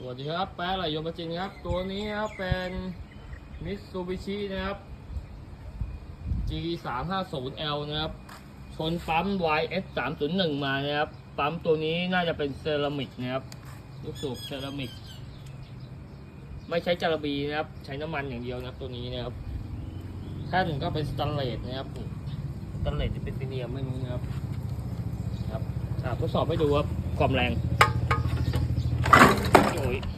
สวัสดีครับแป๊ะไหลยมประจินครับ ตัวนี้ครับเป็นมิตซูบิชินะครับ G 3 5 0 L นะครับ ชนปั๊ม YS 3 0 1 มานะครับ ปั๊มตัวนี้น่าจะเป็นเซรามิกนะครับ ลูกสูบเซรามิก ไม่ใช้จาระบีนะครับ ใช้น้ำมันอย่างเดียวนะครับตัวนี้นะครับแท่นก็เป็นสแตนเลสนะครับสแตนเลสที่เป็นปีเนียมไม่รู้นะครับ ครับทดสอบให้ดูครับความแรง wait.